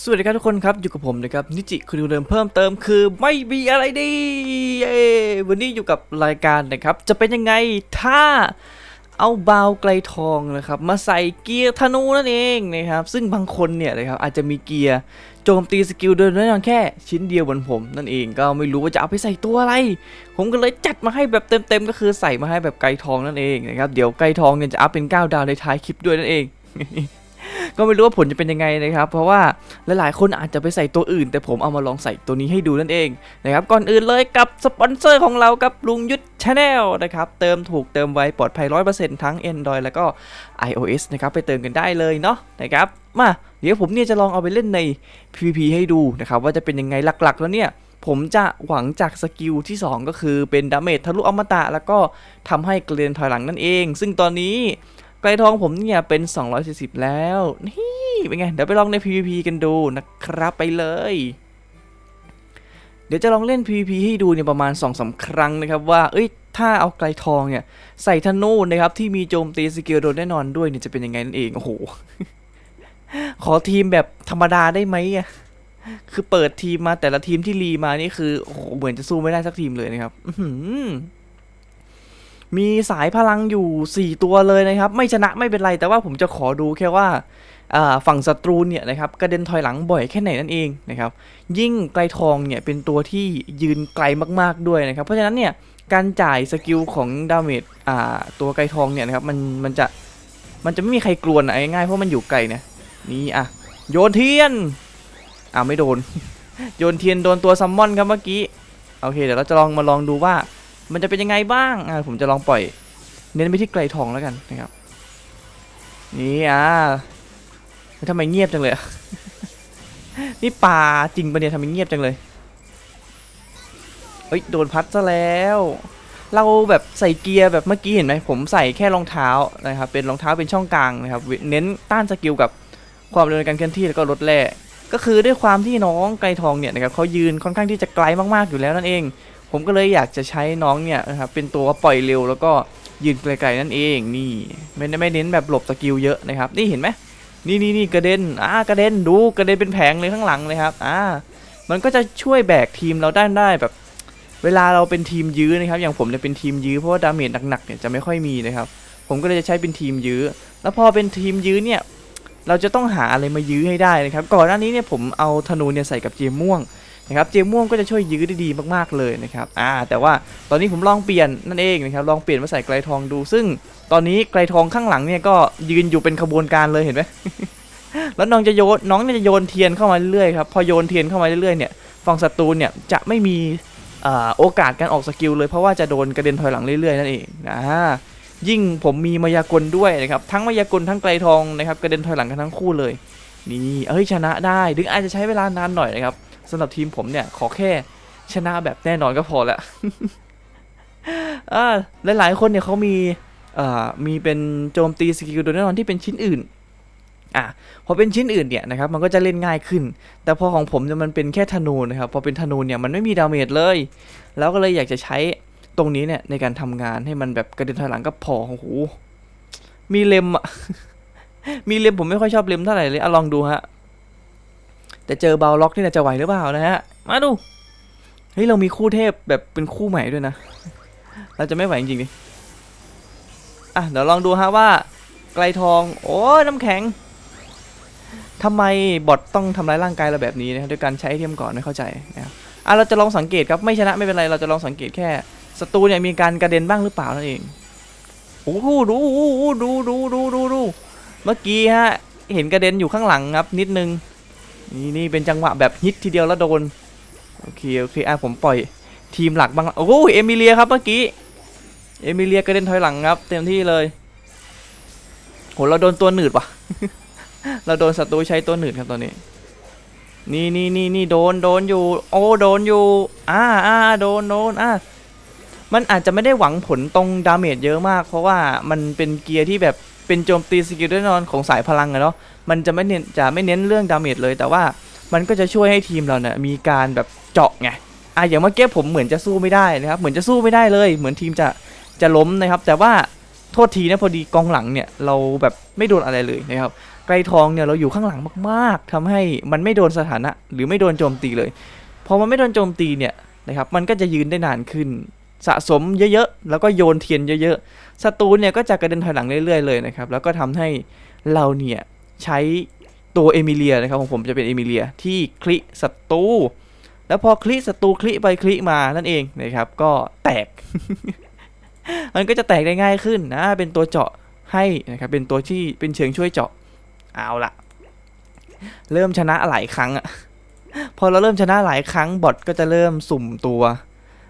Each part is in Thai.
สวัสดีครับทุกคนครับอยู่กับผมนะครับนิจิคุณดูเดิมเพิ่มเติมคือไม่มีอะไรดีเวันนี้อยู่กับรายการนะครับ จะเป็นยังไงถ้าเอาบาวไกลทองนะครับ มาใส่เกียร์ธนูนั่นเองนะครับ ซึ่งบางคนเนี่ยนะครับอาจจะมีเกียร์โจมตีสกิลเดินแน่นอนแค่ชิ้นเดียวบนผม นั่นเองก็ไม่รู้ว่าจะเอาไปใส่ตัวอะไร ผมก็เลยจัดมาให้แบบเต็มๆก็คือใส่มาให้แบบไกลทองนั่นเองนะครับเดี๋ยวไกลทองเนี่ยจะอัพเป็น 9 ดาวในท้ายคลิปด้วยนั่นเอง ก็ไม่รู้ว่าผลจะเป็นยังไงนะครับ เพราะว่าหลายๆ คนอาจจะไปใส่ตัวอื่น แต่ผมเอามาลองใส่ตัวนี้ให้ดูนั่นเองนะครับก่อนอื่นเลยกับสปอนเซอร์ของเรากับลุงยุทธชาแนลนะครับเติมถูกเติมไวปลอดภัย 100%ทั้ง Android แล้วก็ iOS นะครับไปเติมกันได้เลยเนาะนะครับมาเดี๋ยวผมเนี่ยจะลองเอาไปเล่นใน PVP ให้ดูนะครับว่าจะเป็นยังไงหลักๆ แล้วเนี่ยผมจะหวังจากสกิลที่ 2 ก็คือเป็นดาเมจทะลุอมตะ แล้วก็ทำให้เกรียนถอยหลังนั่นเอง ซึ่งตอนนี้ ไกลทองผมเนี่ยเป็น 240 แล้ว นี่เป็นไง เดี๋ยวไปลองใน PVP กันดูนะครับไปเลย เดี๋ยวจะลองเล่น PVP ให้ดูเนี่ยประมาณ2-3ครั้งนะครับว่า เอ้ย ถ้าเอาไกลทองเนี่ย ใส่ธนูนะครับ ที่มีโจมตีสกิลโดนแน่นอนด้วยเนี่ยจะเป็นยังไงนั่นเอง โอ้โห ขอทีมแบบธรรมดาได้ไหมอะคือเปิดทีมมาแต่ละทีมที่รีมานี่คือโอ้โหเหมือนจะสู้ไม่ได้สักทีมเลยนะครับ อื มีสายพลังอยู่ 4 ตัวเลยนะครับ ไม่ชนะไม่เป็นไร แต่ว่าผมจะขอดูแค่ว่าฝั่งศัตรูเนี่ยนะครับกระเด็นถอยหลังบ่อยแค่ไหนนั่นเองนะครับ ยิ่งไกลทองเนี่ยเป็นตัวที่ยืนไกลมากๆด้วยนะครับ เพราะฉะนั้นเนี่ยการจ่ายสกิลของดาเมจตัวไกลทองเนี่ยนะครับมันมันจะมันจะไม่มีใครกลัวนอะง่ายๆเพราะมันอยู่ไกลนะนี่อะโยนเทียนอ่าไม่โดน โยนเทียนโดนตัวซัมมอนครับเมื่อกี้โอเคเดี๋ยวเราจะลองมาลองดูว่า มันจะเป็นยังไงบ้างอ่าผมจะลองปล่อย เน้นไปที่ไกลทองแล้วกันนะครับ นี่อะทำไมเงียบจังเลยนี่ป่าจริงปะเนี่ยทำไมเงียบจังเลยเฮ้ยโดนพัดซะแล้ว เราแบบใส่เกียร์แบบเมื่อกี้เห็นไหมผมใส่แค่รองเท้านะครับเป็นรองเท้าเป็นช่องกลางนะครับ เน้นต้านสกิลกับความเร็วในการเคลื่อนที่แล้วก็ลดแร่ก็คือด้วยความที่น้องไกลทองเนี่ยนะครับเขายืนค่อนข้างที่จะไกลมากๆอยู่แล้วนั่นเอง ผมก็เลยอยากจะใช้น้องเนี่ยนะครับเป็นตัวปล่อยเร็วแล้วก็ยืนไกลๆนั่นเองนี่ไม่ได้ไม่เน้นแบบหลบสกิลเยอะนะครับ นี่เห็นไหมนี่นี่นี่กระเด็นอ่ากระเด็นดูกระเด็นเป็นแผงเลยข้างหลังเลยครับอ่ามันก็จะช่วยแบกทีมเราได้ได้แบบ เวลาเราเป็นทีมยื้อนะครับ อย่างผมเนี่ยเป็นทีมยื้อเพราะว่าดาเมจหนักๆเนี่ยจะไม่ค่อยมีนะครับ ผมก็เลยจะใช้เป็นทีมยื้อ แล้วพอเป็นทีมยื้อเนี่ยเราจะต้องหาอะไรมายื้อให้ได้นะครับ ก่อนหน้านี้เนี่ยผมเอาธนูเนี่ยใส่กับเจมม่วง นะครับเจมม่วงก็จะช่วยยื้อได้ดีมากๆเลยนะครับอ่าแต่ว่าตอนนี้ผมลองเปลี่ยนนั่นเองนะครับลองเปลี่ยนมาใส่ไกลทองดู ซึ่งตอนนี้ไกลทองข้างหลังเนี่ยก็ยืนอยู่เป็นขบวนการเลยเห็นไหมแล้วน้องจะโยนน้องเนี่ยจะโยนเทียนเข้ามาเรื่อยครับพอโยนเทียนเข้ามาเรื่อยๆเนี่ยฝั่งศัตรูเนี่ยจะไม่มีอโอกาสการออกสกิลเลยเพราะว่าจะโดนกระเด็นถอยหลังเรื่อยๆนั่นเองนะยิ่งผมมีมายากลด้วยนะครับทั้งมายากลทั้งไกลทองนะครับกระเด็นถอยหลังกันทั้งคู่เลยนี่เอ้ยชนะได้ ถึงอาจจะใช้เวลานานหน่อยนะครับ สำหรับทีมผมเนี่ยขอแค่ชนะแบบแน่นอนก็พอละอ่าหลายๆคนเนี่ยเขามีมีเป็นโจมตีสกิลโดยแน่นอนที่เป็นชิ้นอื่นอะพอเป็นชิ้นอื่นเนี่ยนะครับมันก็จะเล่นง่ายขึ้น แต่พอของผมเนี่ยมันเป็นแค่ธนูนะครับพอเป็นธนูเนี่ยมันไม่มีดาเมจเลย แล้วก็เลยอยากจะใช้ตรงนี้เนี่ยในการทำงานให้มันแบบกระเด็นถอยหลังก็พอโอ้โหมีเล็มอะมีเล็มผมไม่ค่อยชอบเล็มเท่าไหร่เลยอะลองดูฮะ แต่เจอบาล็อกนี่นะจะไหวหรือเปล่านะฮะ มาดู เฮ้ย เรามีคู่เทพแบบเป็นคู่ใหม่ด้วยนะ เราจะไม่ไหวจริงๆดิ อะ เดี๋ยวลองดูฮะว่า ไกลทอง โอ้ยน้ำแข็งทำไมบอทต้องทำร้ายร่างกายเราแบบนี้นะด้วยการใช้ไอเทมก่อนไม่เข้าใจนะครับอะเราจะลองสังเกตครับไม่ชนะไม่เป็นไรเราจะลองสังเกตแค่ศัตรูเนี่ยมีการกระเด็นบ้างหรือเปล่านั่นเองโอ้โหดูดูดูดูดูดูเมื่อกี้ฮะเห็นกระเด็นอยู่ข้างหลังครับนิดนึง นี่นี่เป็นจังหวะแบบฮิตทีเดียวแล้วโดน โอเคโอเคอะผมปล่อยทีมหลักบ้าง โอ้โหเอมิเลียครับเมื่อกี้ เอมิเลียกระเด็นถอยหลังครับ เต็มที่เลย โหเราโดนตัวหนืดว่ะ เราโดนศัตรูใช้ตัวหนืดครับตอนนี้ นี่นี่นี่นี่โดนโดนอยู่ โอ้โดนอยู่อ่าอ่าโดนโดนอ่ามันอาจจะไม่ได้หวังผลตรงดาเมจเยอะมาก เพราะว่ามันเป็นเกียร์ที่แบบ เป็นโจมตีสกิลแน่นอนของสายพลังอะเนาะมันจะไม่เน้นจะไม่เน้นเรื่องดาเมจเลย แต่ว่ามันก็จะช่วยให้ทีมเราเนี่ยมีการแบบเจาะไงอะอย่างเมื่อกี้ผมเหมือนจะสู้ไม่ได้นะครับเหมือนจะสู้ไม่ได้เลย เหมือนทีมจะจะล้มนะครับ แต่ว่าโทษทีนะพอดีกองหลังเนี่ยเราแบบไม่โดนอะไรเลยนะครับไกรทองเนี่ยเราอยู่ข้างหลังมากๆทำให้มันไม่โดนสถานะ หรือไม่โดนโจมตีเลยพอมันไม่โดนโจมตีเนี่ยนะครับมันก็จะยืนได้นานขึ้น สะสมเยอะๆ แล้วก็โยนเทียนเยอะๆ ศัตรูเนี่ยก็จะกระเด็นถอยหลังเรื่อยๆเลยนะครับ แล้วก็ทำให้เราเนี่ยใช้ตัวเอมิเลียนะครับของผมจะเป็นเอมิเลียที่คลิศัตรู แล้วพอคลิศัตรูคลิไปคลิมานั่นเองนะครับ ก็แตก มันก็จะแตกได้ง่ายขึ้นนะ เป็นตัวเจาะให้นะครับ เป็นตัวที่เป็นเชิงช่วยเจาะ เอาละเริ่มชนะหลายครั้งอะพอเราเริ่มชนะหลายครั้งบอทก็จะเริ่มสุ่มตัว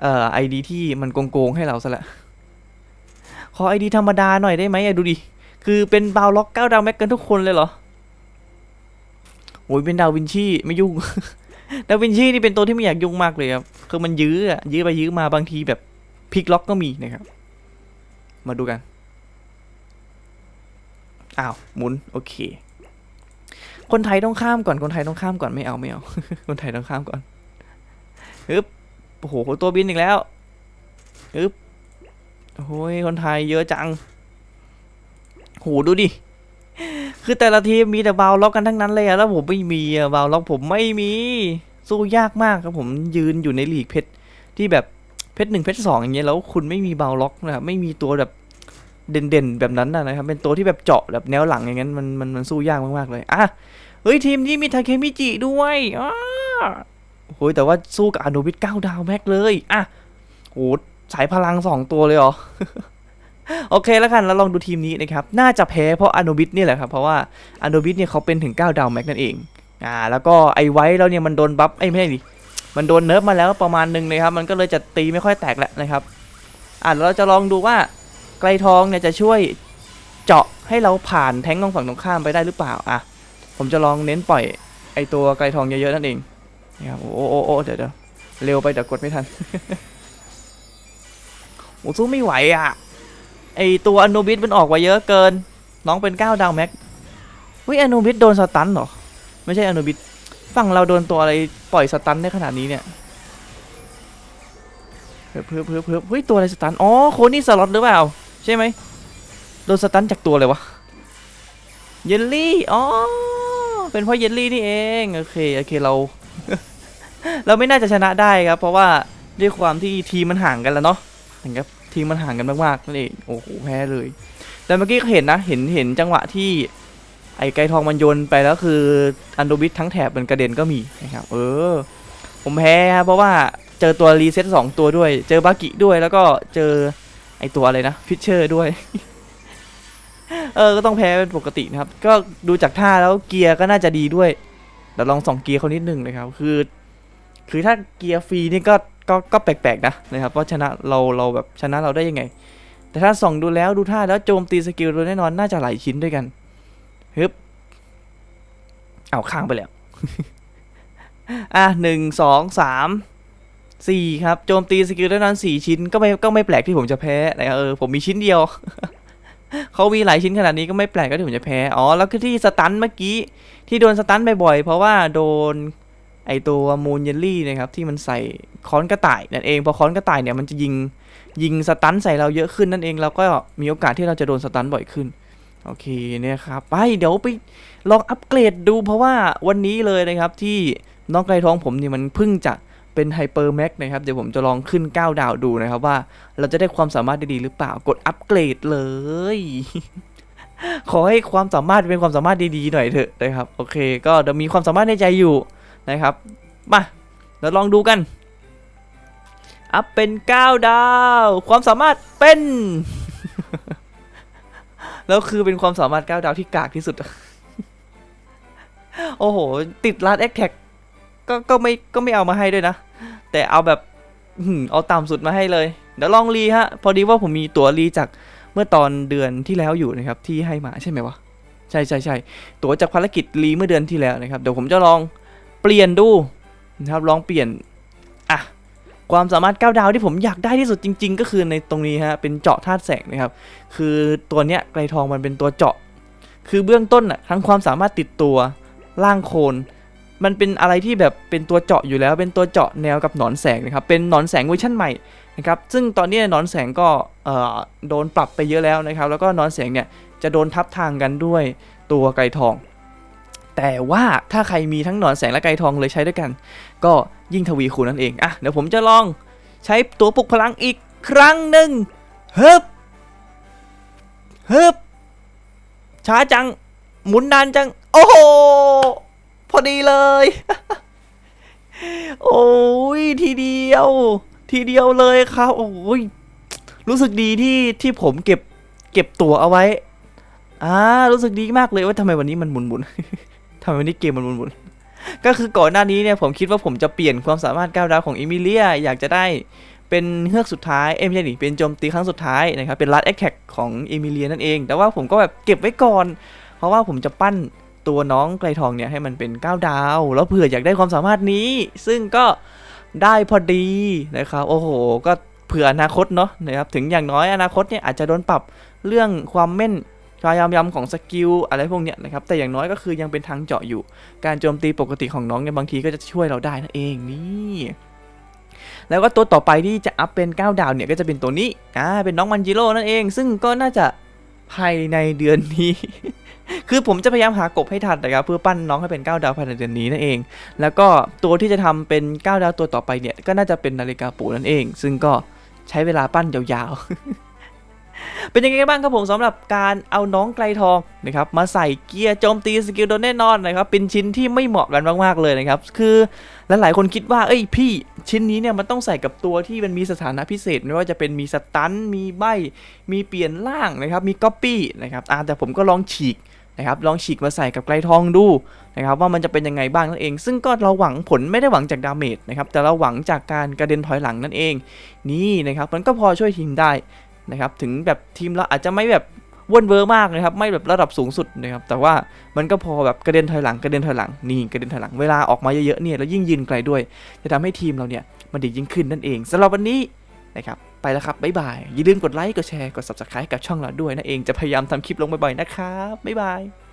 เอ่อไอดีที่มันโกงๆให้เราซะละขอไอดีธรรมดาหน่อยได้ไหมอะดูดิ คือเป็นบาวล็อกเก้าดาวแม็กกันทุกคนเลยเหรอโอ้ยเป็นดาววินชีไม่ยุ่ง ดาววินชีนี่เป็นตัวที่ไม่อยากยุ่งมากเลยครับ คือมันยื้ออะยื้อไปยื้อมาบางทีแบบพลิกล็อกก็มีนะครับ มาดูกัน อ้าวหมุนโอเค คนไทยต้องข้ามก่อน คนไทยต้องข้ามก่อนไม่เอาไม่เอา คนไทยต้องข้ามก่อนฮึบ อ้โหตัวบินอีกแล้วฮึบโอ้ยคนไทยเยอะจังโหดูดิ คือแต่ละทีมมีแต่บาวล็อกกันทั้งนั้นเลยอะแล้วผมไม่มีอะบาวล็อกผมไม่มี สู้ยากมากครับผมยืนอยู่ในลีกเพชรที่แบบเพชรหนึ่งเพชรสองอย่างเงี้ยแล้วคุณไม่มีบาวล็อกนะครับไม่มีตัวแบบเด่นๆแบบนั้นนะครับ เป็นตัวที่แบบเจาะแบบแนวหลังอย่างงั้นมันมันมันสู้ยากมากๆเลยอะเฮ้ยทีมนี้มีทาเคมิจิด้วยอ้า โอ้ยแต่ว่าสู้กับอนุวิทเก้าดาวแม็กเลย อะโหสายพลังสองตัวเลยเหรอ โอเคแล้วกัน แล้วลองดูทีมนี้นะครับ น่าจะแพ้เพราะอนุบิทนี่แหละครับ เพราะว่าอนุบิทเนี่ยเขาเป็นถึง9ดาวแม็กนั่นเอง อ่า แล้วก็ไอไว้แล้วเนี่ยมันโดนบัฟไอ้ไม่ใช่ดิ มันโดนเนิร์ฟมาแล้วประมาณหนึงนะครับ มันก็เลยจะตีไม่ค่อยแตกแล้วนะครับ อ่าเราจะลองดูว่าไกลทองเนี่ยจะช่วยเจาะให้เราผ่านแท้งของฝั่งตรงข้ามไปได้หรือเปล่า อะ ผมจะลองเน้นปล่อยไอตัวไกลทองเยอะๆนั่นเอง นะครับโอ้โอ้โอ้เดี๋ยวเดี๋ยวเร็วไปเดี๋ยวกดไม่ทันโอ้สู้ไม่ไหวอะ ไอตัวอนุบิทมันออกมาเยอะเกิน น้องเป็น9ดาวแม็กวิอนุบิทโดนสตันเหรอ ไม่ใช่อนุบิทฝั่งเราโดนตัวอะไรปล่อยสตันได้ขนาดนี้เนี่ยเพิ่มเพิ่มเพิ่มเพิ่มเฮ้ยตัวอะไรสตัน อ๋อโคนี่สล็อตหรือเปล่า ใช่ไหมโดนสตันจากตัวอะไรวะ เยลลี่ อ๋อ เป็นเพราะเยลลี่นี่เอง โอเค โอเค เรา เราไม่น่าจะชนะได้ครับ เพราะว่าด้วยความที่ทีมมันห่างกันแล้วเนาะนครับทีมมันห่างกันมากๆนั่นเองโอ้โหแพ้เลย แต่เมื่อกี้ก็เห็นนะเห็นเห็นจังหวะที่ไอ้ไกทองมันโยนไปแล้วคืออันโดบิททั้งแถบมันกระเด็นก็มีนะครับเออ ผมแพ้ครับเพราะว่าเจอตัวรีเซ็ตสองตัวด้วย เจอบากิด้วยแล้วก็เจอไอตัวอะไรนะฟิชเชอร์ด้วย เออ ก็ต้องแพ้เป็นปกตินะครับ ก็ดูจากท่าแล้วเกียร์ก็น่าจะดีด้วย เดี๋ยวลองส่องเกียร์เขานิดนึงนะครับคือ คือถ้าเกียร์ฟรีนี่ก็ก็ก็แปลกๆนะนะครับว่าชนะเราเราแบบชนะเราได้ยังไง แต่ถ้าส่องดูแล้วดูท่าแล้วโจมตีสกิลโดยแน่นอนน่าจะหลายชิ้นด้วยกันฮึบเอาข้างไปแล้วอะหนึ่งสองสามสี่ครับโจมตีสกิลแน่นอนสี่ชิ้นก็ไม่ก็ไม่แปลกที่ผมจะแพ้นะครับเออผมมีชิ้นเดียว เขามีหลายชิ้นขนาดนี้ก็ไม่แปลกก็ที่ผมจะแพ้ อ๋อ แล้วคือที่สตันเมื่อกี้ ที่โดนสตันบ่อยๆ เพราะว่าโดนไอตัวมูนเยลลี่นะครับ ที่มันใส่ค้อนกระต่ายนั่นเอง พอค้อนกระต่ายเนี่ยมันจะยิงยิงสตันใส่เราเยอะขึ้นนั่นเองเราก็มีโอกาสที่เราจะโดนสตันบ่อยขึ้น โอเคเนี่ยครับ ไปเดี๋ยวไปลองอัปเกรดดูเพราะว่าวันนี้เลยนะครับที่น้องไกรทองผมเนี่ยมันเพิ่งจะ เป็นไฮเปอร์แม็กนะครับ เดี๋ยวผมจะลองขึ้น 9 ดาวดูนะครับว่าเราจะได้ความสามารถดีๆหรือเปล่ากดอัปเกรดเลย ขอให้ความสามารถเป็นความสามารถดีๆหน่อยเถอะนะครับโอเคก็เดี๋ยวมีความสามารถในใจอยู่นะครับมาเราลองดูกันอัพเป็น 9 ดาว ความสามารถเป็นแล้วคือเป็นความสามารถ 9 ดาวที่กากที่สุด โอ้โห ติดลัดแอคแท็กก็ก็ไม่ก็ไม่เอามาให้ด้วยนะ แต่เอาแบบเอาต่ำสุดมาให้เลย เดี๋ยวลองรีฮะ พอดีว่าผมมีตั๋วรีจากเมื่อตอนเดือนที่แล้วอยู่นะครับ ที่ให้มาใช่ไหมวะ ใช่ใช่ใช่ตั๋วจากภารกิจรีเมื่อเดือนที่แล้วนะครับ เดี๋ยวผมจะลองเปลี่ยนดูนะครับ ลองเปลี่ยน อะ ความสามารถก้าวดาวที่ผมอยากได้ที่สุดจริง ๆ ก็คือในตรงนี้ฮะ เป็นเจาะธาตุแสงนะครับ คือตัวเนี้ยไกลทองมันเป็นตัวเจาะ คือเบื้องต้นอะทั้งความสามารถติดตัวล่างโคน มันเป็นอะไรที่แบบเป็นตัวเจาะอยู่แล้ว เป็นตัวเจาะแนวกับหนอนแสงนะครับ เป็นหนอนแสงเวอร์ชันใหม่นะครับซึ่งตอนนี้หนอนแสงก็เอ่อโดนปรับไปเยอะแล้วนะครับ แล้วก็หนอนแสงเนี่ยจะโดนทับทางกันด้วยตัวไกรทอง แต่ว่าถ้าใครมีทั้งหนอนแสงและไกรทองเลยใช้ด้วยกัน ก็ยิ่งทวีคูณนั่นเองอะเดี๋ยวผมจะลองใช้ตัวปลุกพลังอีกครั้งหนึ่งฮึบฮึบช้าจัง หมุนนานจัง โอ้โห อดีเลย โอ้ยทีเดียว ทีเดียวเลยครับ โอ้ยรู้สึกดีที่ที่ผมเก็บเก็บตั๋วเอาไว้อ่ารู้สึกดีมากเลยว่าทำไมวันนี้มันหมุนหมุนทำไมวันนี้เกมมันหมุนหมุนก็คือก่อนหน้านี้เนี่ยผมคิดว่าผมจะเปลี่ยนความสามารถก้าวดาวของเอมิเลียอยากจะได้เป็นเฮือกสุดท้ายเอ้ยไม่ใช่ดิเป็นโจมตีครั้งสุดท้ายนะครับเป็นลัดแอคแท็กของเอมิเลียนั่นเอง แต่ว่าผมก็แบบเก็บไว้ก่อน เพราะว่าผมจะปั้น ตัวน้องไกลทองเนี่ยให้มันเป็น 9 ดาว แล้วเผื่ออยากได้ความสามารถนี้ ซึ่งก็ได้พอดีนะครับ โอ้โห ก็เผื่ออนาคตเนาะนะครับถึงอย่างน้อยอนาคตเนี่ยอาจจะโดนปรับเรื่องความแม่นความยำยำของสกิลอะไรพวกเนี้ยนะครับ แต่อย่างน้อยก็คือยังเป็นทางเจาะอยู่ การโจมตีปกติของน้องเนี่ยบางทีก็จะช่วยเราได้นั่นเองนี่แล้วก็ตัวต่อไปที่จะอัพเป็น 9 ดาวเนี่ยก็จะเป็นตัวนี้อ่าเป็นน้องมันจิโร่นั่นเอง ซึ่งก็น่าจะภายในเดือนนี้ คือผมจะพยายามหากบให้ทันนะครับเพื่อปั้นน้องให้เป็น 9 ดาวภายในเดือนนี้นั่นเอง แล้วก็ตัวที่จะทำเป็น 9 ดาวตัวต่อไปเนี่ยก็น่าจะเป็นนาฬิกาปูนั่นเอง ซึ่งก็ใช้เวลาปั้นยาวๆ เป็นยังไงบ้างครับผมสำหรับการเอาน้องไกลทองนะครับมาใส่เกียร์โจมตีสกิลโดนแน่นอนนะครับเป็นชิ้นที่ไม่เหมาะกันมากๆเลยนะครับคือลหลายๆคนคิดว่าเอ้ยพี่ชิ้นนี้เนี่ยมันต้องใส่กับตัวที่มันมีสถานะพิเศษ ไม่ว่าจะเป็นมีสตันมีใบมีเปลี่ยนร่างนะครับมีก๊อปปี้นะครับแต่ผมก็ลองฉีก นะครับลองฉีกมาใส่กับไกลทองดูนะครับว่ามันจะเป็นยังไงบ้างนั่นเอง ซึ่งก็เราหวังผลไม่ได้หวังจากดาเมจนะครับแต่เราหวังจากการกระเด็นถอยหลังนั่นเอง นี่นะครับมันก็พอช่วยทีมได้นะครับถึงแบบทีมเราอาจจะไม่แบบว่นเวอร์มากนะครับไม่แบบระดับสูงสุดนะครับแต่ว่ามันก็พอแบบกระเด็นถอยหลังกระเด็นถอยหลังนี่กระเด็นถอยหลังเวลาออกมาเยอะๆเนี่ยแล้วยิ่งยืนไกลด้วย จะทำให้ทีมเราเนี่ยมันดียิ่งขึ้นนั่นเองสำหรับวันนี้นะครับ ไปแล้วครับบ๊ายบาย อย่าลืมกดไลค์ กดแชร์ กด subscribe กับช่องเราด้วยนะเอง จะพยายามทำคลิปลงบ่อยๆนะครับ บ๊ายบาย